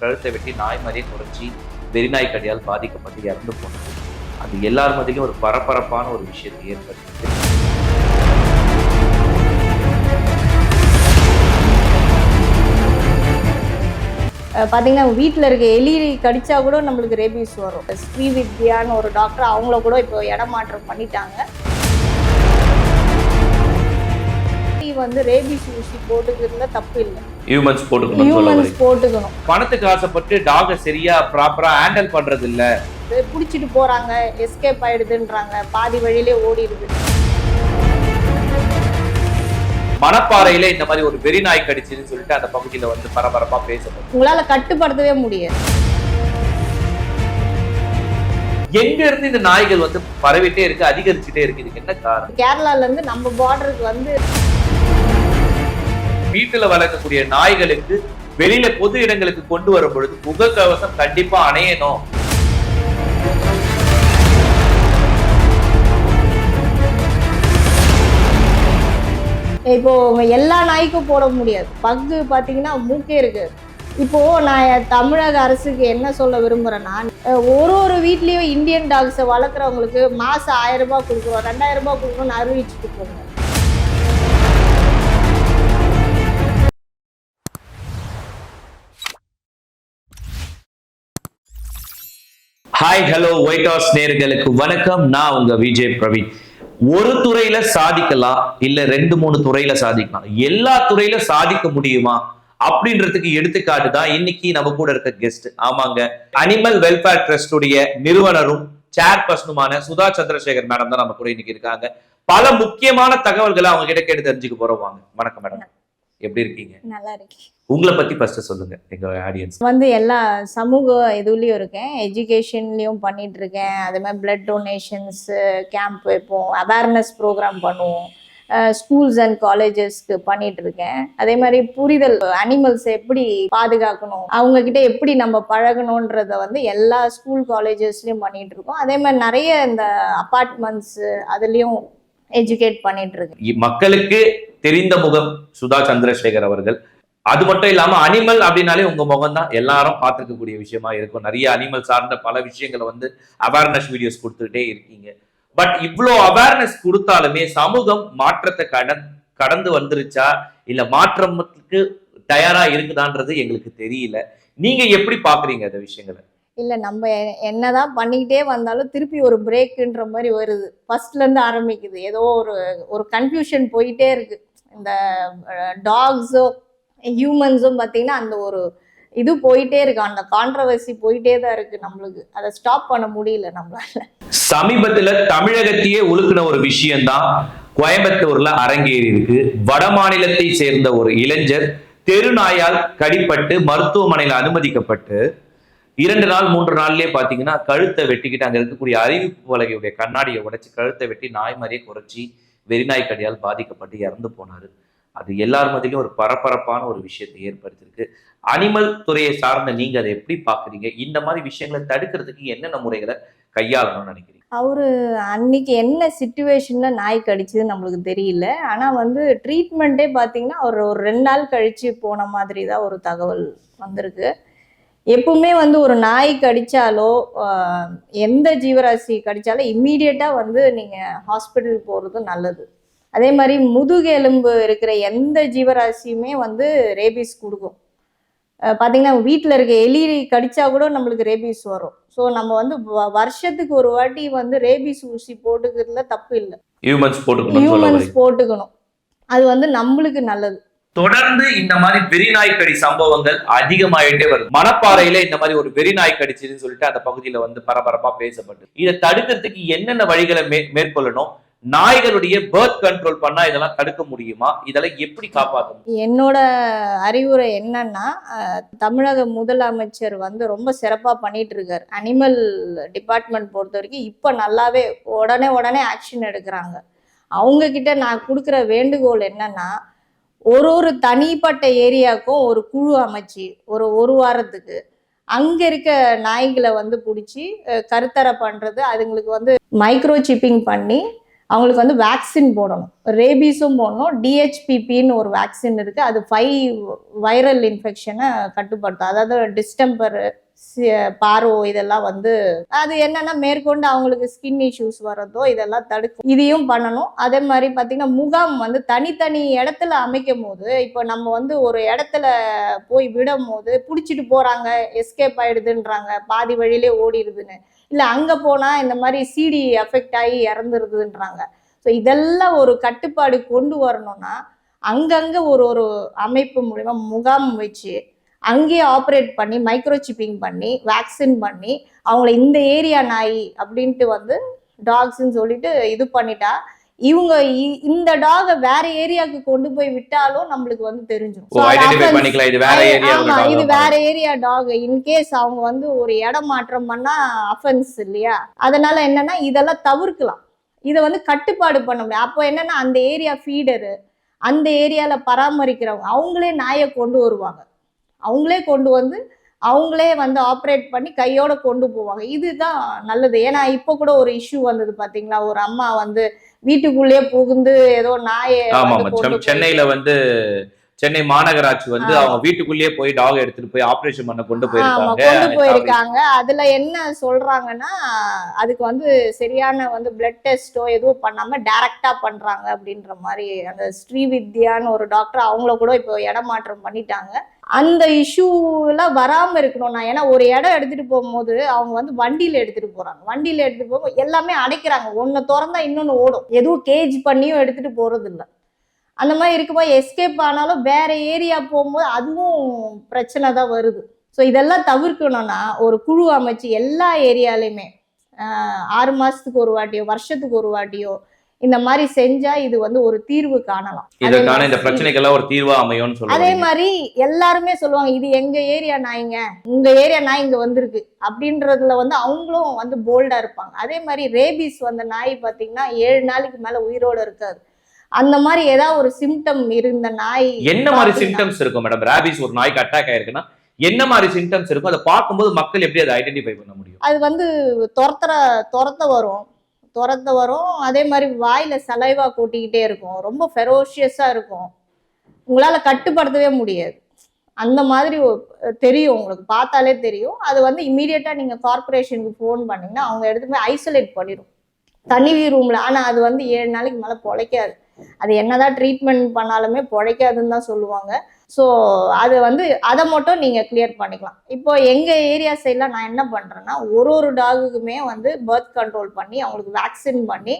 கழுத்தை வெட்டி நாய் மாதிரியே குறைச்சி வெறிநாய் கடியால் பாதிக்கப்பட்டு இறந்து போனது. அது எல்லார் மதியிலும் ஒரு பரபரப்பான ஒரு விஷயத்தை ஏற்படுத்தி பார்த்தீங்கன்னா வீட்டில் இருக்க எலி கடிச்சா கூட நம்மளுக்கு ரேபிஸ் வரும். ஸ்ரீ வித்யான்னு ஒரு டாக்டர் அவங்கள கூட இப்போ இடமாற்றம் பண்ணிட்டாங்க. எலி வந்து ரேபீஸ் ஊசி போட்டுக்கிறதுல தப்பு இல்லை. ஹியூமன்ஸ் போட்டுக்கணும்னு சொல்ல ஹியூமன்ஸ். போட்டுக்கணும். பணத்துக்கு ஆசைப்பட்டு டாகை சரியா ப்ராப்பரா ஹேண்டில் பண்றது இல்ல பிடிச்சிட்டு போறாங்க எஸ்கேப் ஆயிடுதுன்றாங்க. பாதி வழியிலே ஓடிடுது. மணப்பாறையில இந்த மாதிரி ஒரு வெறிநாய் கடிச்சுன்னு சொல்லிட்டு அந்த பகுதியில வந்து பரபரப்பா பேசப்படும். உங்களால கட்டுப்படுத்தவே முடியாது. எங்க இருந்து இந்த நாய்கள் வந்து பரவிட்டே இருக்கு அதிகரிச்சுட்டே இருக்கு? இதுக்கு என்ன காரணம்? கேரளால இருந்து நம்ம பார்டருக்கு வந்து வீட்டுல வளர்க்கக்கூடிய நாய்களுக்கு வெளியில பொது இடங்களுக்கு கொண்டு வரும் பொழுது முகக்கவசம் கண்டிப்பா அணையணும். இப்போ எல்லா நாய்க்கும் போட முடியாது. பங்கு பார்த்தீங்கன்னா மூக்கே இருக்கு. இப்போ நான் தமிழக அரசுக்கு என்ன சொல்ல விரும்புறேன்னா ஒரு ஒரு வீட்லயும் இந்தியன் டாக்ஸை வளர்க்குறவங்களுக்கு மாசம் ஆயிரம் ரூபாய் கொடுக்குறோம் ரெண்டாயிரம் ரூபாய் கொடுக்கணும்னு அறிவிச்சுட்டு போங்க. ஹாய் ஹலோ ஒயிட் ஹவுஸ் நேர்களுக்கு வணக்கம். நான் உங்க விஜய் பிரவீன். ஒரு துறையில சாதிக்கலாம் இல்ல ரெண்டு மூணு துறையில சாதிக்கலாம். எல்லா துறையில சாதிக்க முடியுமா? அப்படின்றதுக்கு எடுத்துக்காட்டு தான் இன்னைக்கு நம்ம கூட இருக்க கெஸ்ட் ஆமாங்க. அனிமல் வெல்ஃபேர் ட்ரஸ்டுடைய நிறுவனரும் சேர்பர்சனுமான சுதா சந்திரசேகர் மேடம் தான் நம்ம கூட இன்னைக்கு இருக்காங்க. பல முக்கியமான தகவல்களை அவங்க கிட்ட கேட்டு தெரிஞ்சுக்க போறோம். வாங்க. வணக்கம் மேடம் எப்படி இருக்கீங்க? நல்லா இருக்கு உங்களை பத்தி ஃபர்ஸ்ட் சொல்லுங்க எங்க ஆடியன்ஸ் வந்து எல்லா சமூக இதுலேயும் இருக்கேன். எஜுகேஷன்லேயும் பண்ணிட்டு இருக்கேன் அதே மாதிரி பிளட் டொனேஷன்ஸ் கேம்ப் வைப்போம். அவேர்னஸ் ப்ரோக்ராம் பண்ணுவோம். ஸ்கூல்ஸ் அண்ட் காலேஜஸ்க்கு பண்ணிட்டு இருக்கேன் அதே மாதிரி புரிதல் அனிமல்ஸ் எப்படி பாதுகாக்கணும் அவங்க கிட்ட எப்படி நம்ம பழகணுன்றத வந்து எல்லா ஸ்கூல் காலேஜஸ்லயும் பண்ணிட்டு இருக்கோம் அதே மாதிரி நிறைய இந்த அப்பார்ட்மெண்ட்ஸ் அதுலயும் எஜுகேட் பண்ணிட்டு இருக்கு மக்களுக்கு தெரிந்த முகம் சுதா சந்திரசேகர் அவர்கள். அது மட்டும் இல்லாம அனிமல் அப்படின்னாலே உங்க முகம் தான் எல்லாரும் பார்த்துருக்கக்கூடிய விஷயமா இருக்கும். நிறைய அனிமல் சார்ந்த பல விஷயங்களை வந்து அவேர்னஸ் வீடியோஸ் கொடுத்துக்கிட்டே இருக்கீங்க. பட் இவ்வளோ அவேர்னஸ் கொடுத்தாலுமே சமூகம் மாற்றத்தை கடன் கடந்து வந்துருச்சா? இல்ல மாற்றத்துக்கு தயாரா இருக்குதான்றது எங்களுக்கு தெரியல. நீங்க எப்படி பாக்குறீங்க அந்த விஷயங்களை? இல்லை நம்ம என்ன என்னதான் பண்ணிக்கிட்டே வந்தாலும் திருப்பி ஒரு பிரேக்குன்ற மாதிரி வருது. ஃபர்ஸ்ட்லேருந்து ஆரம்பிக்குது. ஏதோ ஒரு ஒரு கன்ஃபியூஷன் போயிட்டே இருக்கு. இந்த டாக்ஸோ ஹியூமன்ஸும் பார்த்தீங்கன்னா அந்த ஒரு இது போயிட்டே இருக்கு. அந்த கான்ட்ரவர்சி போயிட்டே தான் இருக்கு நம்மளுக்கு. அதை ஸ்டாப் பண்ண முடியல நம்மளால. சமீபத்துல தமிழகத்தையே உழுக்கின ஒரு விஷயம்தான் கோயம்புத்தூர்ல அரங்கேறி இருக்கு. வட மாநிலத்தை சேர்ந்த ஒரு இளைஞர் தெருநாயால் கடிப்பட்டு மருத்துவமனையில் அனுமதிக்கப்பட்டு இரண்டு நாள் மூன்று நாள்லயே பாத்தீங்கன்னா கழுத்தை வெட்டிக்கிட்டு அங்க இருக்கக்கூடிய அறிவிப்பு பலகையுடைய கண்ணாடியை உடைச்சு கழுத்தை வெட்டி நாய் மாதிரியே குறைச்சி வெறிநாய் கடியால் பாதிக்கப்பட்டு இறந்து போனாரு. அது எல்லார் மத்தியிலும் ஒரு பரபரப்பான ஒரு விஷயத்தை ஏற்படுத்தியிருக்கு. அனிமல் துறையை சார்ந்த நீங்க அதை எப்படி பாக்குறீங்க? இந்த மாதிரி விஷயங்களை தடுக்கிறதுக்கு என்னென்ன முறைகளை கையாளணும்னு நினைக்கிறீங்க? அவரு அன்னைக்கு என்ன சுச்சுவேஷன்ல நாய் கடிச்சது நம்மளுக்கு தெரியல. ஆனா வந்து ட்ரீட்மெண்ட்டே பார்த்தீங்கன்னா அவர் ஒரு ரெண்டு நாள் கழிச்சு போன மாதிரி தான் ஒரு தகவல் வந்திருக்கு. எப்பவுமே வந்து ஒரு நாய் கடிச்சாலோ ஆஹ், எந்த ஜீவராசி கடிச்சாலும் இம்மீடியட்டா வந்து நீங்க ஹாஸ்பிட்டல் போறது நல்லது. அதே மாதிரி முதுகெலும்பு இருக்கிற எந்த ஜீவராசியுமே வந்து ரேபீஸ் கொடுக்கும். அஹ் பாத்தீங்கன்னா வீட்டில் இருக்க எலி கடிச்சா கூட நம்மளுக்கு ரேபீஸ் வரும். ஸோ நம்ம வந்து வருஷத்துக்கு ஒரு வாட்டி வந்து ரேபீஸ் ஊசி போட்டுக்கிறதுல தப்பு இல்லை. ஹியூமன்ஸ் போட்டுக்கணும். அது வந்து நம்மளுக்கு நல்லது. தொடர்ந்து இந்த மாதிரி வெறிநாய்க்கடி சம்பவங்கள் அதிகமாயிட்டே வருது. மணப்பாறையில இந்த மாதிரி ஒரு வெறிநாய் கடிச்சதுன்னு சொல்லிட்டு அந்த பகுதியில வந்து பரபரப்பா பேசப்பட்டு. இதை தடுக்கிறதுக்கு என்னென்ன வழிகளை மே- மேற்கொள்ளணும்? நாய்களுடைய பர்த் கண்ட்ரோல் பண்ணா இதெல்லாம் தடுக்க முடியுமா? இதெல்லாம் எப்படி காப்பாற்றணும் என்னோட அறிவுரை என்னன்னா தமிழக முதலமைச்சர் வந்து ரொம்ப சிறப்பாக பண்ணிட்டு இருக்காரு அனிமல் டிபார்ட்மெண்ட் பொறுத்த வரைக்கும் இப்போ நல்லாவே உடனே உடனே ஆக்ஷன் எடுக்கிறாங்க. அவங்க கிட்ட நான் கொடுக்குற வேண்டுகோள் என்னன்னா ஒரு ஒரு தனிப்பட்ட ஏரியாவுக்கும் ஒரு குழு அமைச்சு ஒரு ஒரு வாரத்துக்கு. அங்க இருக்க நாய்களை வந்து பிடிச்சி கருத்தரை பண்றது அதுங்களுக்கு வந்து மைக்ரோ சிப்பிங் பண்ணி அவங்களுக்கு வந்து வேக்சின் போடணும். ரேபீஸும் போடணும் டிஹெச்பிபின்னு ஒரு வேக்சின் இருக்கு. அது ஃபைவ் வைரல் இன்ஃபெக்ஷனை கட்டுப்படுத்தும். அதாவது டிஸ்டம்பர் பார்வோ இதெல்லாம் வந்து அது என்னன்னா மேற்கொண்டு அவங்களுக்கு ஸ்கின் இஷ்யூஸ் வர்றதோ இதெல்லாம் தடுக்கும். இதையும் பண்ணணும். அதே மாதிரி பார்த்தீங்கன்னா முகாம் வந்து தனித்தனி இடத்துல அமைக்கும் போது இப்போ நம்ம வந்து ஒரு இடத்துல போய் விடும் போது பிடிச்சிட்டு போறாங்க எஸ்கேப் ஆயிடுதுன்றாங்க பாதி வழியிலே ஓடிடுதுன்னு. இல்லை அங்கே போனால் இந்த மாதிரி சிடி எஃபெக்ட் ஆகி இறந்துருதுன்றாங்க. ஸோ இதெல்லாம் ஒரு கட்டுப்பாடு கொண்டு வரணும்னா அங்கங்கே ஒரு ஒரு அமைப்பு மூலிமா முகாம் வச்சு அங்கேயே ஆப்ரேட் பண்ணி மைக்ரோ சிப்பிங் பண்ணி வேக்சின் பண்ணி அவங்கள இந்த ஏரியா நாய் அப்படின்ட்டு வந்து டாக்ஸ்ன்னு சொல்லிட்டு இது பண்ணிட்டா இவங்க இந்த டாகை வேற ஏரியாவுக்கு கொண்டு போய் விட்டாலும் நம்மளுக்கு வந்து தெரிஞ்சிடும் ஆமா இது வேற ஏரியா டாக் இன்கேஸ் அவங்க வந்து ஒரு இடம் மாற்றம் பண்ணா அஃபென்ஸ் இல்லையா? அதனால என்னன்னா இதெல்லாம் தவிர்க்கலாம். இதை வந்து கட்டுப்பாடு பண்ண முடியும் அப்போ என்னன்னா அந்த ஏரியா ஃபீடரு அந்த ஏரியால பராமரிக்கிறவங்க அவங்களே நாயை கொண்டு வருவாங்க. அவங்களே கொண்டு வந்து அவங்களே வந்து ஆப்ரேட் பண்ணி கையோட கொண்டு போவாங்க. இதுதான் நல்லது. ஏன்னா இப்போ கூட ஒரு இஷ்யூ வந்தது பாத்தீங்களா? ஒரு அம்மா வந்து வீட்டுக்குள்ளேயே புகுந்து ஏதோ நாயை சென்னையில வந்து சென்னை மாநகராட்சி வந்து. அவங்க வீட்டுக்குள்ளேயே போய் டாக் எடுத்துட்டு போய் ஆபரேஷன் பண்ண கொண்டு போயிருக்காங்க. கொண்டு போயிருக்காங்க. அதுல என்ன சொல்றாங்கன்னா அதுக்கு வந்து சரியான வந்து பிளட் டெஸ்டோ எதுவும் பண்ணாம டைரக்டா பண்றாங்க அப்படின்ற மாதிரி அந்த ஸ்ரீவித்யான்னு ஒரு டாக்டர் அவங்கள கூட இப்போ இடமாற்றம் பண்ணிட்டாங்க. அந்த இஷ்யூலாம் இருக்கணும். இருக்கணும்னா ஏன்னா ஒரு இடம் எடுத்துகிட்டு போகும்போது அவங்க வந்து வண்டியில் எடுத்துகிட்டு போகிறாங்க வண்டியில் எடுத்துகிட்டு போகும்போது எல்லாமே அடைக்கிறாங்க. ஒன்று திறந்தா இன்னொன்று ஓடும். எதுவும் கேஜ் பண்ணியும் எடுத்துகிட்டு போகிறதில்ல அந்த மாதிரி இருக்கும்போது எஸ்கேப் ஆனாலும் வேற ஏரியா போகும்போது அதுவும் பிரச்சனை தான் வருது. ஸோ இதெல்லாம் தவிர்க்கணும்னா ஒரு குழு அமைச்சு எல்லா ஏரியாலையுமே ஆறு மாதத்துக்கு ஒரு வாட்டியோ வருஷத்துக்கு ஒரு வாட்டியோ இந்த மாதிரி செஞ்சா இது வந்து ஒரு தீர்வு காணலாம். இதற்கான இந்த பிரச்சனைக்கெல்லாம் ஒரு தீர்வா அமையும்னு அதே மாதிரி எல்லாருமே சொல்லுவாங்க இது எங்க ஏரியா நாய்ங்க உங்க ஏரியா நாய் இங்க வந்திருக்கு அப்படின்றதுல வந்து அவங்களும் வந்து போல்டா இருப்பாங்க. அதே மாதிரி ரேபிஸ் வந்த நாய் பாத்தீங்கன்னா ஏழு நாளைக்கு மேல உயிரோட இருக்காது. அந்த மாதிரி ஏதாவது ஒரு சிம்டம் இருந்த நாய் என்ன மாதிரி சிம்டம்ஸ் இருக்கும் மேடம் ராபிஸ் ஒரு நாய்க்கு அட்டாக் ஆயிருக்குன்னா என்ன மாதிரி சிம்டம்ஸ் இருக்கும்? அதை பார்க்கும்போது மக்கள் எப்படி அதை ஐடென்டிஃபை பண்ண முடியும்? அது வந்து துரத்துற துரத்த வரும். துரத்த வரும். அதே மாதிரி வாயில் செலைவாக கூட்டிக்கிட்டே இருக்கும். ரொம்ப ஃபெரோஷியஸாக இருக்கும். உங்களால் கட்டுப்படுத்தவே முடியாது. அந்த மாதிரி தெரியும் உங்களுக்கு. பார்த்தாலே தெரியும். அது வந்து இம்மீடியட்டாக நீங்கள் கார்பரேஷனுக்கு ஃபோன் பண்ணிங்கன்னா அவங்க எடுத்து போய் ஐசோலேட் பண்ணிடும் தனி ரூமில் ஆனால் அது வந்து ஏழு நாளைக்கு மேலே பொழைக்காது. அது என்னதான் ட்ரீட்மெண்ட் பண்ணாலுமே பொழைக்காதுன்னு தான் சொல்லுவாங்க. ஸோ அது வந்து அதை மட்டும் நீங்கள் கிளியர் பண்ணிக்கலாம். இப்போ எங்கள் ஏரியா சைடில் நான் என்ன பண்ணுறேன்னா ஒரு ஒரு டாகுக்குமே வந்து பர்த் கண்ட்ரோல் பண்ணி அவங்களுக்கு வேக்சின் பண்ணி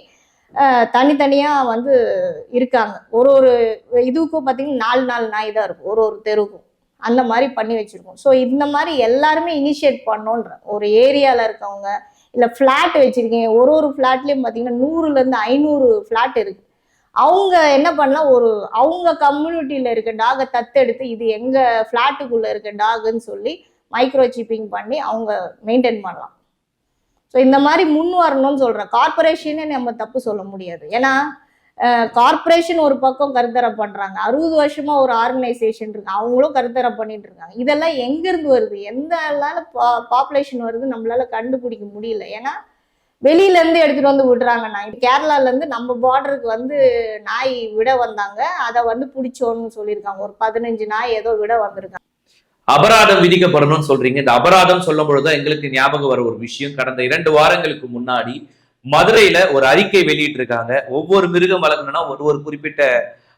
தனித்தனியாக வந்து இருக்காங்க. ஒரு ஒரு இதுக்கும் பார்த்தீங்கன்னா நாலு நாலு நாய் தான் இருக்கும். ஒரு ஒரு தெருவுக்கும். அந்த மாதிரி பண்ணி வச்சுருக்கோம். ஸோ இந்த மாதிரி எல்லாருமே இனிஷியேட் பண்ணோன்ற ஒரு ஏரியாவில் இருக்கவங்க இல்லை ஃப்ளாட் வச்சுருக்கீங்க. ஒரு ஒரு ஃப்ளாட்லேயும் பார்த்தீங்கன்னா நூறுலேருந்து ஐநூறு ஃப்ளாட் இருக்குது அவங்க என்ன பண்ணலாம்? ஒரு அவங்க கம்யூனிட்டியில் இருக்க டாகை தத்தெடுத்து இது எங்கள் ஃப்ளாட்டுக்குள்ளே இருக்க டாகுன்னு சொல்லி மைக்ரோ சிப்பிங் பண்ணி அவங்க மெயின்டைன் பண்ணலாம். ஸோ இந்த மாதிரி முன் வரணும்னு சொல்கிறேன் கார்பரேஷனே நம்ம தப்பு சொல்ல முடியாது. ஏன்னா கார்பரேஷன் ஒரு பக்கம் கருத்தரை பண்ணுறாங்க அறுபது வருஷமாக ஒரு ஆர்கனைசேஷன் இருக்கு. அவங்களும் கருத்தரை பண்ணிட்டு இருக்காங்க. இதெல்லாம் எங்கேருந்து வருது? எந்த பா பாப்புலேஷன் வருது நம்மளால கண்டுபிடிக்க முடியல. ஏன்னா வெளியில இருந்து எடுத்துட்டு வந்து விடுறாங்க நாய் கேரளால இருந்து நம்ம பார்டருக்கு வந்து நாய் விட வந்தாங்க. அதை வந்து பிடிச்சோன்னு சொல்லியிருக்காங்க. ஒரு பதினஞ்சு நாய் ஏதோ விட வந்திருக்காங்க. அபராதம் விதிக்கப்படணும்னு சொல்றீங்க. இந்த அபராதம் சொல்லும் பொழுது எங்களுக்கு ஞாபகம் வர ஒரு விஷயம். கடந்த இரண்டு வாரங்களுக்கு முன்னாடி மதுரையில ஒரு அறிக்கை வெளியிட்டு இருக்காங்க ஒவ்வொரு மிருகம் வளர்க்கணும்னா ஒரு ஒரு குறிப்பிட்ட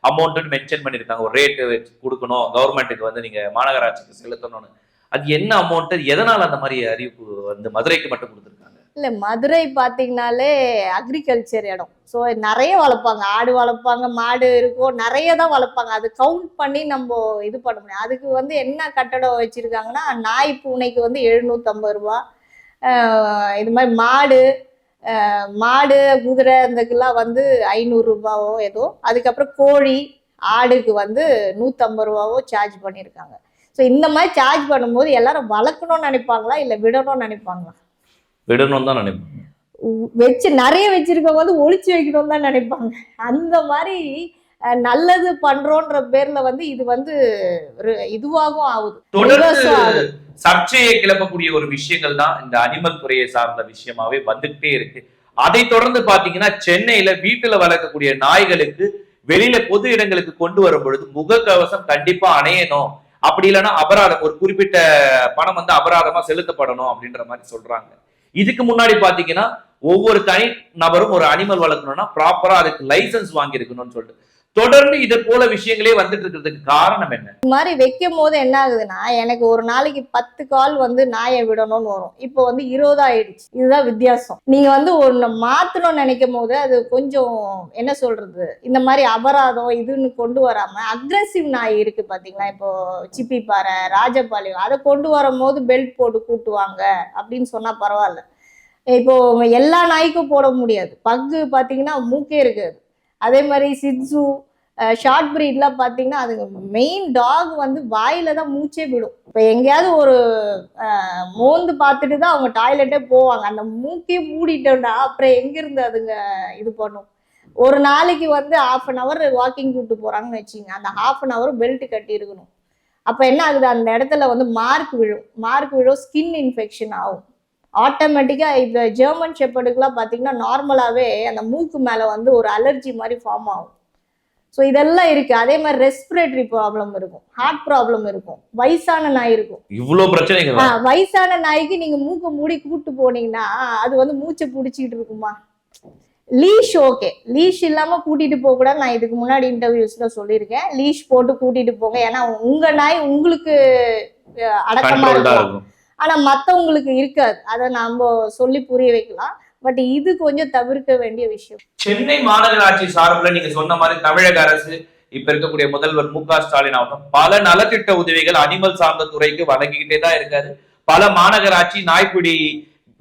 அமௌண்ட்னு மென்ஷன் பண்ணிருக்காங்க ஒரு ரேட்டு வச்சு கொடுக்கணும். கவர்மெண்ட்டுக்கு வந்து நீங்க மாநகராட்சிக்கு செலுத்தணும்னு. அது என்ன அமௌண்ட் எதனால அந்த மாதிரி அறிவிப்பு வந்து மதுரைக்கு மட்டும் கொடுத்துருக்காங்க? இல்ல மதுரை பாத்தீங்கன்னாலே அக்ரிகல்ச்சர் இடம். ஸோ நிறைய வளர்ப்பாங்க. ஆடு வளர்ப்பாங்க மாடு இருக்கும். நிறைய தான் வளர்ப்பாங்க. அது கவுண்ட் பண்ணி நம்ம இது பண்ண முடியும். அதுக்கு வந்து என்ன கட்டடம் வச்சுருக்காங்கன்னா நாய் பூனைக்கு வந்து எழுநூற்றம்பது ரூபா. இது மாதிரி மாடு மாடு குதிரை இந்தக்கெல்லாம் வந்து ஐநூறுரூபாவோ ஏதோ. அதுக்கப்புறம் கோழி ஆடுக்கு வந்து நூற்றம்பது ரூபாவோ சார்ஜ் பண்ணியிருக்காங்க. ஸோ இந்த மாதிரி சார்ஜ் பண்ணும்போது எல்லாரும் வளர்க்கணும்னு நினைப்பாங்களா இல்லை விடணும்னு நினைப்பாங்களா? விடணும் தான் நினைப்பேன். உ- வச்சு நிறைய வச்சிருக்கவங்க வந்து ஒளிச்சு வைக்கணும்னு தான் நினைப்பாங்க. அந்த மாதிரி நல்லது பண்றோன்ற பேர்ல வந்து இது வந்து ஒரு இதுவாகவும் ஆகுது. தொடர்ந்து. சர்ச்சையை கிளப்பக்கூடிய ஒரு விஷயங்கள் தான் இந்த அனிமல் துறையை சார்ந்த விஷயமாவே வந்துகிட்டே இருக்கு. அதை தொடர்ந்து பாத்தீங்கன்னா சென்னையில வீட்டுல வளர்க்கக்கூடிய நாய்களுக்கு வெளியில பொது இடங்களுக்கு கொண்டு வரும் பொழுது முகக்கவசம் கண்டிப்பா அணையணும். அப்படி இல்லைன்னா அபராதம் ஒரு குறிப்பிட்ட பணம் வந்து அபராதமா செலுத்தப்படணும் அப்படின்ற மாதிரி சொல்றாங்க. இதுக்கு முன்னாடி பாத்தீங்கன்னா ஒவ்வொரு தனி நபரும் ஒரு அனிமல் வளர்க்கணும்னா ப்ராப்பரா அதுக்கு லைசன்ஸ் வாங்கியிருக்கணும்னு சொல்லிட்டு. தொடர்ந்து இது போல விஷயங்களே வந்துட்டு இருக்கிறதுக்கு காரணம் என்ன? இது மாதிரி வைக்கும் போது என்ன ஆகுதுன்னா எனக்கு ஒரு நாளைக்கு பத்து கால் வந்து நாயை விடணும்னு வரும். இப்போ வந்து இருபது ஆயிடுச்சு. இதுதான் வித்தியாசம். நீங்க வந்து ஒன்னு மாத்தணும்னு நினைக்கும் போது அது கொஞ்சம் என்ன சொல்றது? இந்த மாதிரி அபராதம் இதுன்னு கொண்டு வராம அக்ரஸிவ் நாய் இருக்கு பாத்தீங்களா? இப்போ சிப்பிப்பாறை ராஜபாளையம் அதை கொண்டு வரும்போது பெல்ட் போட்டு கூட்டுவாங்க அப்படின்னு சொன்னா பரவாயில்ல. இப்போ எல்லா நாய்க்கும் போட முடியாது. பக்கு பாத்தீங்கன்னா மூக்கே இருக்காது. அதே மாதிரி சிட்ஸு ஷார்ட் ப்ரீட்லாம் பார்த்தீங்கன்னா அதுங்க மெயின் டாக் வந்து வாயில தான் மூச்சே விடும். இப்போ எங்கேயாவது ஒரு மோந்து பார்த்துட்டு தான் அவங்க டாய்லெட்டே போவாங்க. அந்த மூக்கே மூடிட்டோம்டா அப்புறம் எங்கேருந்து அதுங்க இது பண்ணும்? ஒரு நாளைக்கு வந்து ஆஃப் அன் ஹவர் வாக்கிங் கூட்டு போகிறாங்கன்னு வச்சுங்க அந்த ஹாஃப் அன் ஹவர் பெல்ட் கட்டி இருக்கணும். அப்போ என்ன ஆகுது? அந்த இடத்துல வந்து மார்க் விழும். மார்க் விழும் ஸ்கின் இன்ஃபெக்ஷன் ஆகும். ஆட்டோமேட்டிக்காக இந்த ஜெர்மன் ஷெப்பர்டுக்குலாம் பார்த்தீங்கன்னா நார்மலாகவே அந்த மூக்கு மேலே வந்து ஒரு அலர்ஜி மாதிரி ஃபார்ம் ஆகும். ஸோ இதெல்லாம் இருக்கு. அதே மாதிரி ரெஸ்பிரேட்டரி ப்ராப்ளம் இருக்கும். ஹார்ட் ப்ராப்ளம் இருக்கும். வயசான நாய் இருக்கும். இவ்வளவு பிரச்சனைகள் ஆ, வயசான நாய்க்கு நீங்க மூக்க மூடி கூட்டு போனீங்கன்னா அது வந்து மூச்சை பிடிச்சிக்கிட்டு இருக்குமா? லீஷ் ஓகே லீஷ் இல்லாம கூட்டிட்டு போக கூட நான் இதுக்கு முன்னாடி இன்டர்வியூஸ்ல சொல்லியிருக்கேன். லீஷ் போட்டு கூட்டிட்டு போங்க. ஏன்னா உங்க நாய் உங்களுக்கு அடக்கமா இருக்கும். ஆனால் மற்றவங்களுக்கு இருக்காது. அதை நாம் சொல்லி புரிய வைக்கலாம். பட் இது கொஞ்சம் தவிர்க்க வேண்டிய விஷயம். சென்னை மாநகராட்சி சார்பில் நீங்க சொன்ன மாதிரி தமிழக அரசு இப்ப இருக்கக்கூடிய முதல்வர் மு க ஸ்டாலின் ஆகட்டும் பல நலத்திட்ட உதவிகள் அனிமல் சார்ந்த துறைக்கு வழங்கிக்கிட்டே தான் இருக்காரு. பல மாநகராட்சி நாய்க்குடி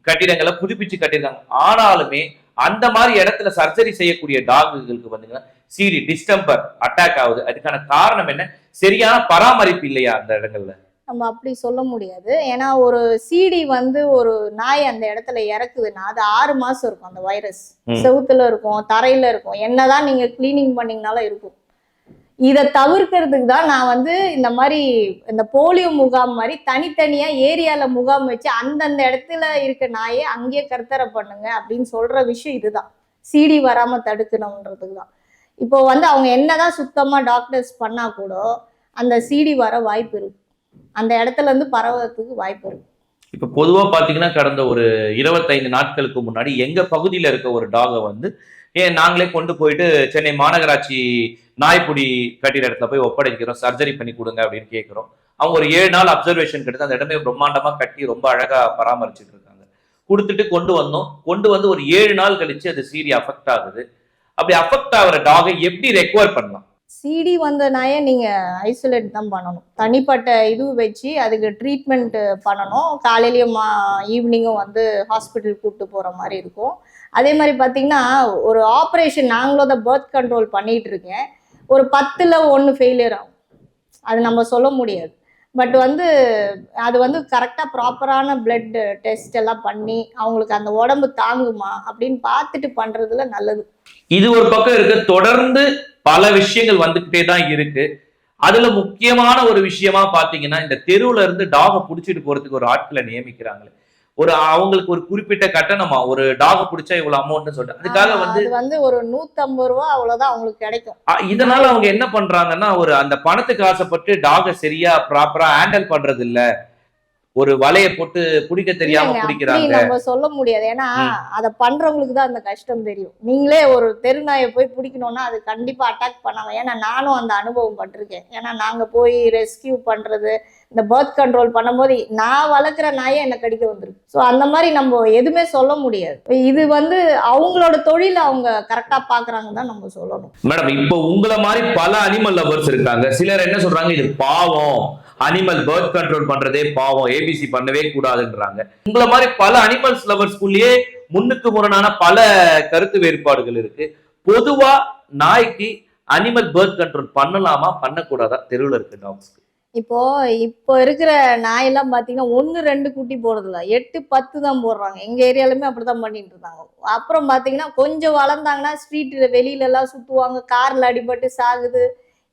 கட்டிடங்களை புதுப்பிச்சு கட்டியிருக்காங்க. ஆனாலுமே அந்த மாதிரி இடத்துல சர்ஜரி செய்யக்கூடிய டாகுகளுக்கு வந்துங்கன்னா சீரி டிஸ்டம்பர் அட்டாக் ஆகுது. அதுக்கான காரணம் என்ன? சரியான பராமரிப்பு இல்லையா அந்த இடங்கள்ல? நம்ம அப்படி சொல்ல முடியாது. ஏன்னா ஒரு சிடி வந்து ஒரு நாய் அந்த இடத்துல இறக்குதுன்னா அது ஆறு மாசம் இருக்கும் அந்த வைரஸ். செவுத்துல இருக்கும் தரையில இருக்கும். என்னதான் நீங்க கிளீனிங் பண்ணீங்கனாலும் இருக்கும். இதை தவிர்க்கிறதுக்கு தான் நான் வந்து இந்த மாதிரி இந்த போலியோ முகாம் மாதிரி தனித்தனியா ஏரியால முகாம் வச்சு அந்தந்த இடத்துல இருக்க நாயை அங்கேயே கர்த்தரை பண்ணுங்க அப்படின்னு சொல்ற விஷயம் இதுதான். சிடி வராம தடுக்கணுன்றதுக்கு தான். இப்போ வந்து அவங்க என்னதான் சுத்தமா டாக்டர்ஸ் பண்ணா கூட அந்த சிடி வர வாய்ப்பு இருக்கு. அந்த இடத்துல இருந்து பரவறதுக்கு வாய்ப்பு இருக்கு. இப்ப பொதுவா பாத்தீங்கன்னா கடந்த ஒரு இருபத்தைந்து நாட்களுக்கு முன்னாடி எங்க பகுதியில இருக்க ஒரு டாகை வந்து ஏன் நாங்களே கொண்டு போயிட்டு சென்னை மாநகராட்சி நாய்ப்புடி கட்டிட இடத்துல போய் ஒப்படைக்கிறோம் சர்ஜரி பண்ணி கொடுங்க அப்படின்னு கேட்கிறோம் அவங்க ஒரு ஏழு நாள் அப்சர்வேஷன் கிடைத்து அந்த இடமே பிரம்மாண்டமா கட்டி ரொம்ப அழகா பராமரிச்சுட்டு இருக்காங்க. கொடுத்துட்டு கொண்டு வந்தோம். கொண்டு வந்து ஒரு ஏழு நாள் கழிச்சு அது சீரிய அஃபெக்ட் ஆகுது. அப்படி அஃபெக்ட் ஆகிற டாகை எப்படி ரெக்கவர் பண்ணலாம்? சிடி வந்தனாயே நீங்கள் ஐசோலேட் தான் பண்ணணும். தனிப்பட்ட இது வச்சு அதுக்கு ட்ரீட்மெண்ட் பண்ணணும். காலையிலையும் மா ஈவினிங்கும் வந்து ஹாஸ்பிட்டல் கூப்பிட்டு போகிற மாதிரி இருக்கும். அதே மாதிரி பார்த்தீங்கன்னா ஒரு ஆப்ரேஷன் நாங்களும் தான் பர்த் கண்ட்ரோல் பண்ணிகிட்டு இருக்கேன். ஒரு பத்தில் ஒன்று ஃபெயிலியர் ஆகும். அது நம்ம சொல்ல முடியாது. பட் வந்து அது வந்து கரெக்டாக ப்ராப்பரான பிளட் டெஸ்ட் எல்லாம் பண்ணி அவங்களுக்கு அந்த உடம்பு தாங்குமா அப்படின்னு பார்த்துட்டு பண்ணுறதுல நல்லது. இது ஒரு பக்கம் இருக்கு. தொடர்ந்து பல விஷயங்கள் வந்துகிட்டே தான் இருக்கு. அதுல முக்கியமான ஒரு விஷயமா பாத்தீங்கன்னா இந்த தெருவுல இருந்து டாகை புடிச்சிட்டு போறதுக்கு ஒரு ஆட்களை நியமிக்கிறாங்களே. ஒரு அவங்களுக்கு ஒரு குறிப்பிட்ட கட்டணமா ஒரு டாகை பிடிச்சா இவ்வளவு அமௌண்ட்னு சொல்லிட்டு. அதுக்காக வந்து வந்து ஒரு நூத்தம்பது ரூபா அவ்வளவுதான் அவங்களுக்கு கிடைக்கும். இதனால அவங்க என்ன பண்றாங்கன்னா ஒரு அந்த பணத்துக்கு ஆசைப்பட்டு டாகை சரியா ப்ராப்பரா ஹேண்டில் பண்றது இல்ல ஒரு வலைய போட்டு பிடிக்க தெரியாம பிடிக்கிறாங்க. நம்ம சொல்ல முடியாது. ஏன்னா. அத பண்றவங்களுக்கு தான் அந்த கஷ்டம் தெரியும். நீங்களே ஒரு தெருநாயை போய் பிடிக்கணும்னா அது கண்டிப்பா அட்டாக் பண்ணாம ஏன்னா நானும் அந்த அனுபவம் பட்டிருக்கேன். ஏன்னா நாங்க போய் ரெஸ்கியூ பண்றது இந்த பர்த் கண்ட்ரோல் பண்ணும்போது நான் வளர்க்குற நாயே என்னை கடிக்க வந்துருக்கு ஸோ அந்த மாதிரி நம்ம எதுவுமே சொல்ல முடியாது. இது வந்து அவங்களோட தொழில் அவங்க கரெக்டா பாக்குறாங்க தான் நம்ம சொல்லணும். மேடம் இப்போ உங்களை மாதிரி பல அனிமல் லவர்ஸ் இருக்காங்க. சிலர் என்ன சொல்றாங்க? இது பாவம். அனிமல் பர்த் கண்ட்ரோல் பண்றதே பாவம். ஏபிசி பண்ணவே கூடாதுன்றாங்க. உங்களை மாதிரி பல அனிமல்ஸ் லவர்ஸ்குள்ளேயே முன்னுக்கு முரணான பல கருத்து வேறுபாடுகள் இருக்கு. பொதுவா நாய்க்கு அனிமல் பர்த் கண்ட்ரோல் பண்ணலாமா? பண்ணக்கூடாதா? தெருவில் இருக்கு டாக்ஸ்க்கு இப்போ இப்போ இருக்கிற நாயெல்லாம் பார்த்தீங்கன்னா ஒன்று ரெண்டு குட்டி போடுறதில்ல. எட்டு பத்து தான் போடுறாங்க. எங்கள் ஏரியாலுமே அப்படி தான் பண்ணிட்டு இருந்தாங்க. அப்புறம் பார்த்தீங்கன்னா கொஞ்சம் வளர்ந்தாங்கன்னா ஸ்ட்ரீட்டில் வெளியிலலாம் சுற்றுவாங்க காரில் அடிபட்டு சாகுது.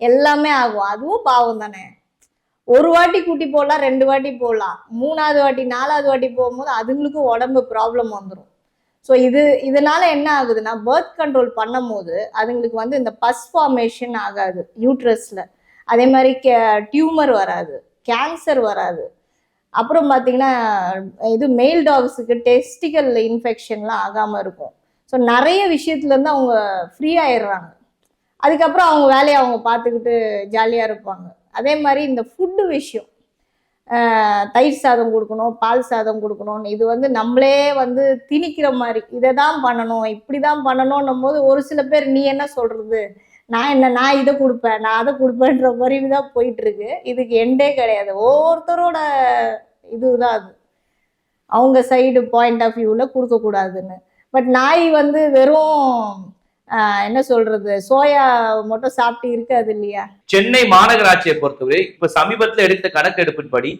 எல்லாமே ஆகும். அதுவும் பாவம் தானே. ஒரு வாட்டி குட்டி போடலாம் ரெண்டு வாட்டி போடலாம். மூணாவது வாட்டி நாலாவது வாட்டி போகும்போது அதுங்களுக்கும் உடம்பு ப்ராப்ளம் வந்துடும் ஸோ இது இதனால என்ன ஆகுதுன்னா பர்த் கண்ட்ரோல் பண்ணும்போது அதுங்களுக்கு வந்து இந்த பஸ் ஃபார்மேஷன் ஆகாது. யூட்ரஸில் அதே மாதிரி கே டியூமர் வராது கேன்சர் வராது. அப்புறம் பார்த்தீங்கன்னா இது மெயில் டாக்ஸுக்கு டெஸ்டிக்கல் இன்ஃபெக்ஷன்லாம் ஆகாமல் இருக்கும். ஸோ நிறைய விஷயத்துலேருந்து அவங்க ஃப்ரீ ஆயிடுறாங்க. அதுக்கப்புறம் அவங்க வேலையை அவங்க பார்த்துக்கிட்டு ஜாலியாக இருப்பாங்க. அதே மாதிரி இந்த ஃபுட்டு விஷயம். தயிர் சாதம் கொடுக்கணும் பால் சாதம் கொடுக்கணும்னு இது வந்து நம்மளே வந்து திணிக்கிற மாதிரி. இதை தான் பண்ணணும் இப்படி தான் பண்ணணும்னும் போது ஒரு சில பேர் நீ என்ன சொல்கிறது நான் என்ன நான் இதை கொடுப்பேன் நான் அதை கொடுப்பேன்ற மாதிரி தான் போயிட்டு இருக்கு இதுக்கு எண்டே கிடையாது. ஒவ்வொருத்தரோட இதுதான் அது. அவங்க சைடு பாயிண்ட் ஆஃப் வியூவில் கொடுக்கக்கூடாதுன்னு பட் நாய் வந்து வெறும் ஆஹ் என்ன சொல்றது சோயா மட்டும் சாப்பிட்டு இருக்காது இல்லையா? சென்னை மாநகராட்சியை பொறுத்தவரை இப்ப சமீபத்துல எடுத்த கணக்கெடுப்பின்படி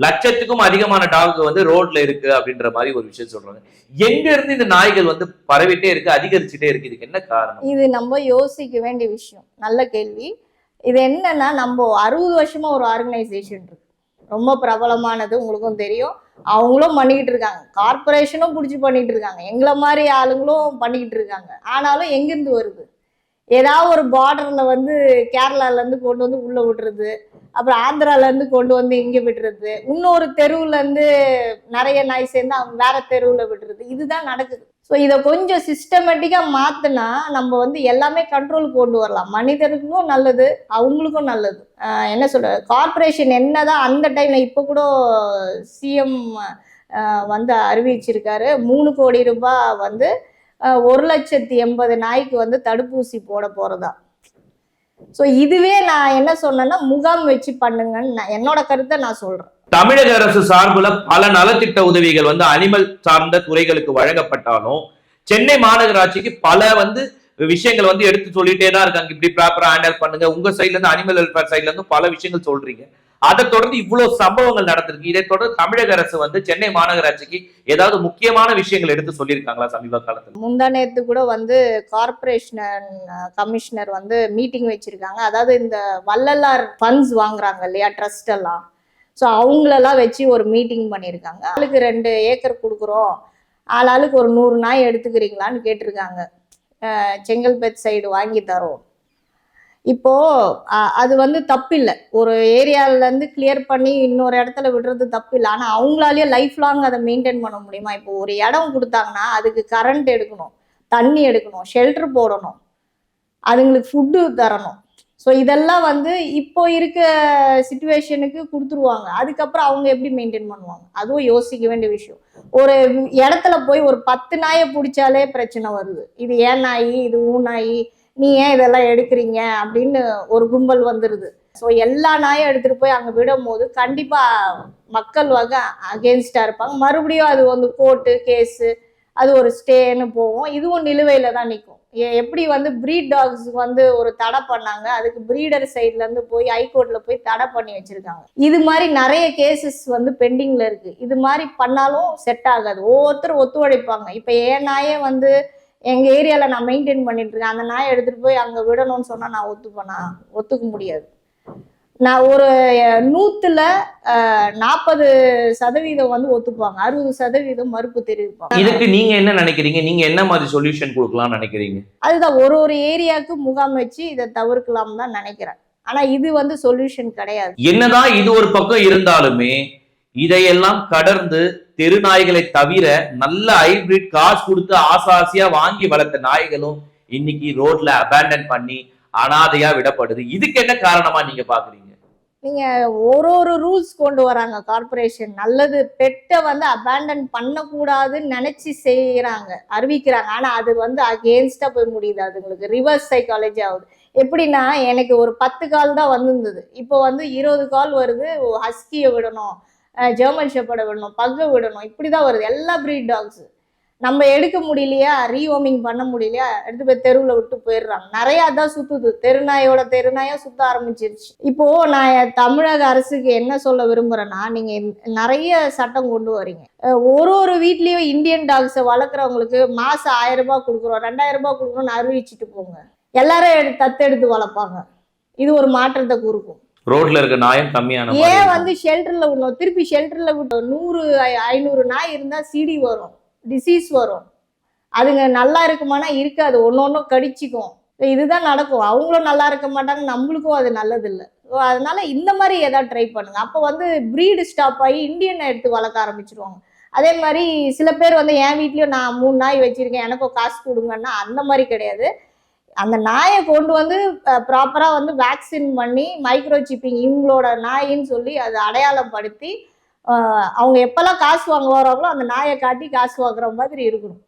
லட்சத்துக்கும் அதிகமான டாக் வந்து ரோட்ல இருக்கு அப்படின்ற மாதிரி ஒரு விஷயம் சொல்றாங்க. எங்க இருந்து இந்த நாய்கள் வந்து பரவிட்டே இருக்கு அதிகரிச்சுட்டே இருக்கு? இதுக்கு என்ன காரணம்? இது நம்ம யோசிக்க வேண்டிய விஷயம். நல்ல கேள்வி. இது என்னன்னா நம்ம அறுபது வருஷமா ஒரு ஆர்கனைசேஷன் இருக்கு. ரொம்ப பிரபலமானது உங்களுக்கும் தெரியும். அவங்களும் பண்ணிக்கிட்டு இருக்காங்க. கார்பரேஷனும் பிடிச்சி பண்ணிட்டு இருக்காங்க. எங்களை மாதிரி ஆளுங்களும் பண்ணிக்கிட்டு இருக்காங்க. ஆனாலும் எங்கிருந்து வருது? ஏதாவது ஒரு பார்டர்ல வந்து கேரளாலேருந்து கொண்டு வந்து உள்ளே விடுறது அப்புறம் ஆந்திராலேருந்து கொண்டு வந்து இங்கே விடுறது இன்னொரு தெருவுலேருந்து நிறைய நாய் சேர்ந்து அவங்க வேற தெருவில் விடுறது இதுதான் நடக்குது. ஸோ இதை கொஞ்சம் சிஸ்டமேட்டிக்காக மாற்றினா நம்ம வந்து எல்லாமே கண்ட்ரோலுக்கு கொண்டு வரலாம். மனிதர்களுக்கும் நல்லது அவங்களுக்கும் நல்லது. என்ன என்ன சொல்ற என்ன என்னதான் அந்த டைமில் இப்போ கூட சிஎம் வந்து அறிவிச்சிருக்காரு. மூணு கோடி ரூபாய் வந்து ஒரு லட்சத்தி எண்பது நாய்க்கு வந்து தடுப்பூசி போட போறதா. ஸோ இதுவே நான் என்ன சொன்னேன்னா முகாம் வச்சு பண்ணுங்கன்னு நான் என்னோட கருத்தை நான் சொல்றேன். தமிழக அரசு சார்புல பல நலத்திட்ட உதவிகள் வந்து அனிமல் சார்ந்த துறைகளுக்கு வழங்கப்பட்டாலும் சென்னை மாநகராட்சிக்கு பல வந்து விஷயங்கள் வந்து எடுத்து சொல்லிட்டே தான் இருக்காங்க. இப்படி ப்ராப்பரா ஹேண்டில் பண்ணுங்க. உங்க சைட்ல இருந்து அனிமல் வெல்ஃபேர் சைட்ல இருந்து பல விஷயங்கள் சொல்றீங்க. அதை தொடர்ந்து இவ்வளவு சம்பவங்கள் நடந்திருக்கு. இதை தொடர்ந்து தமிழக அரசு வந்து சென்னை மாநகராட்சிக்கு ஏதாவது முக்கியமான விஷயங்கள் எடுத்து சொல்லியிருக்காங்களா சமீப காலத்தில்? முந்தா நேத்து கூட வந்து கார்பரேஷன் கமிஷனர் வந்து மீட்டிங் வச்சிருக்காங்க. அதாவது இந்த வள்ளலார் ஃபண்ட்ஸ் வாங்குறாங்க இல்லையா ட்ரஸ்ட் எல்லாம். ஸோ அவங்களெல்லாம் வச்சு ஒரு மீட்டிங் பண்ணியிருக்காங்க. ஆளுக்கு ரெண்டு ஏக்கர் கொடுக்குறோம். ஆளாளுக்கு ஒரு நூறு நாய் எடுத்துக்கிறீங்களான்னு கேட்டிருக்காங்க. செங்கல்பேட் சைடு வாங்கி தரோம். இப்போ அது வந்து தப்பில்லை. ஒரு ஏரியாவிலேருந்து கிளியர் பண்ணி இன்னொரு இடத்துல விடுறது தப்பில்லை. ஆனால் அவங்களாலேயே லைஃப் லாங் அதை மெயின்டைன் பண்ண முடியுமா? இப்போ ஒரு இடம் கொடுத்தாங்கன்னா அதுக்கு கரண்ட் எடுக்கணும் தண்ணி எடுக்கணும் ஷெல்டர் போடணும் அதுங்களுக்கு ஃபுட்டு தரணும். ஸோ இதெல்லாம் வந்து இப்போ இருக்க சுச்சுவேஷனுக்கு கொடுத்துருவாங்க. அதுக்கப்புறம் அவங்க எப்படி மெயின்டைன் பண்ணுவாங்க? அதுவும் யோசிக்க வேண்டிய விஷயம். ஒரு இடத்துல போய் ஒரு பத்து நாயை பிடிச்சாலே பிரச்சனை வருது. இது ஏன் நாய்? இது ஊ நாய்? நீ ஏன் இதெல்லாம் எடுக்கிறீங்க? அப்படின்னு ஒரு கும்பல் வந்துடுது ஸோ எல்லா நாயும் எடுத்துகிட்டு போய் அங்கே விடும் போது கண்டிப்பாக மக்கள் வகை அகேன்ஸ்டாக இருப்பாங்க. மறுபடியும் அது வந்து கோர்ட்டு கேஸு அது ஒரு ஸ்டேன்னு போகும். இதுவும் நிலுவையில் தான் நிற்கும் எப்படி வந்து ப்ரீட் டாக்ஸ் வந்து ஒரு தடை பண்ணாங்க? அதுக்கு ப்ரீடர் சைட்லேருந்து போய் ஹைகோர்ட்டில் போய் தடை பண்ணி வச்சிருக்காங்க. இது மாதிரி நிறைய கேசஸ் வந்து பெண்டிங்கில் இருக்குது இது மாதிரி பண்ணாலும் செட் ஆகாது. ஒவ்வொருத்தரும் ஒத்துழைப்பாங்க. இப்போ ஏன் நாயே வந்து எங்க ஏரியால நான் மெயின்டைன் பண்ணிட்டு இருக்கேன் அந்த நாயை எடுத்துட்டு போய் அங்க விடணும்னு சொன்னா நான் ஒத்துப்பேனா? ஒத்துக்க முடியாது. நான் ஒரு நூத்துல நாற்பது சதவீதம் வந்து ஒத்துப்பாங்க. அறுபது சதவீதம் மறுப்பு தெரிவிப்பாங்க. இதுக்கு நீங்க என்ன நினைக்கிறீங்க? நீங்க என்ன மாதிரி சொல்யூஷன் கொடுக்கலாம்னு நினைக்கிறீங்க? அதுதான் ஒரு ஒரு ஏரியாவுக்கு முகாம் வச்சு இதை தவிர்க்கலாம் தான் நினைக்கிறேன். ஆனா இது வந்து சொல்யூஷன் கிடையாது. என்னதான் இது ஒரு பக்கம் இருந்தாலுமே இதையெல்லாம் கடந்து தெரு நாய்களை தவிர நல்ல ஹைபிரிட் காசு கொடுத்து ஆசாசியா வாங்கி வளர்த்த நாய்களும் இன்னைக்கு ரோட்ல அபேண்டன் பண்ணி அனாதையா விடப்படுது. இதுக்கு என்ன காரணமா நீங்க பாக்குறீங்க? நீங்க ஒரு ஒரு ரூல்ஸ் கொண்டு வராங்க. கார்ப்பரேஷன் நல்லது பெட்டை வந்து அபேண்டன் பண்ணக்கூடாதுன்னு நினைச்சு செய்யறாங்க அறிவிக்கிறாங்க. ஆனா அது வந்து அகேன்ஸ்டா போய் முடியுது. அதுங்களுக்கு ரிவர்ஸ் சைக்காலஜி ஆகுது. எப்படின்னா எனக்கு ஒரு பத்து கால் தான் வந்திருந்தது. இப்போ வந்து இருபது கால் வருது. ஹஸ்கியை விடணும். ஜெர்மன் ஷெப்பர்டை விடணும் பக்கை விடணும் இப்படி தான் வருது. எல்லா ப்ரீட் டாக்ஸ் நம்ம எடுக்க முடியலையா? ரீஓமிங் பண்ண முடியலையா? எடுத்து போய் தெருவில் விட்டு போயிடுறாங்க. நிறையா அதான் சுற்றுது தெருநாயோட தெருநாயாக சுத்த ஆரம்பிச்சிருச்சு. இப்போது நான் தமிழக அரசுக்கு என்ன சொல்ல விரும்புகிறேன்னா நீங்கள் நிறைய சட்டம் கொண்டு வரீங்க. ஒரு ஒரு வீட்லேயும் இந்தியன் டாக்ஸை வளர்க்குறவங்களுக்கு மாதம் ஆயிரம் ரூபாய் கொடுக்குறோம் ரெண்டாயிரம் ரூபாய் கொடுக்குறோன்னு அறிவிச்சிட்டு போங்க. எல்லாரும் தத்து தத்தெடுத்து வளர்ப்பாங்க. இது ஒரு மாற்றத்தை கொடுக்கும் ரோட்ல இருக்க நாயம் கம்மியான ஏன். வந்து ஷெல்டர்ல விடணும்? திருப்பி ஷெல்டர்ல விட்டோம் நூறு ஐநூறு நாய் இருந்தா சிடி வரும். டிசீஸ் வரும். அதுங்க நல்லா இருக்குமானா இருக்காது. ஒன்று ஒன்றும் கடிச்சிக்கும். இதுதான் நடக்கும். அவங்களும் நல்லா இருக்க மாட்டாங்க. நம்மளுக்கும் அது நல்லது இல்லை அதனால இந்த மாதிரி ஏதாவது ட்ரை பண்ணுங்க. அப்போ வந்து ப்ரீடு ஸ்டாப் ஆகி இந்தியன் எடுத்து வளர்க்க ஆரம்பிச்சிருவாங்க. அதே மாதிரி சில பேர் வந்து என் வீட்லயும் நான் மூணு நாய் வச்சிருக்கேன். எனக்கும் காசு கொடுங்கன்னா அந்த மாதிரி கிடையாது. அந்த நாயை கொண்டு வந்து ப்ராப்பராக வந்து வேக்சின் பண்ணி மைக்ரோ சிப்பிங் இவங்களோட நாயின்னு சொல்லி அதை அடையாளப்படுத்தி அவங்க எப்போல்லாம் காசு வாங்க வராங்களோ அந்த நாயை காட்டி காசு வாங்குற மாதிரி இருக்கணும்.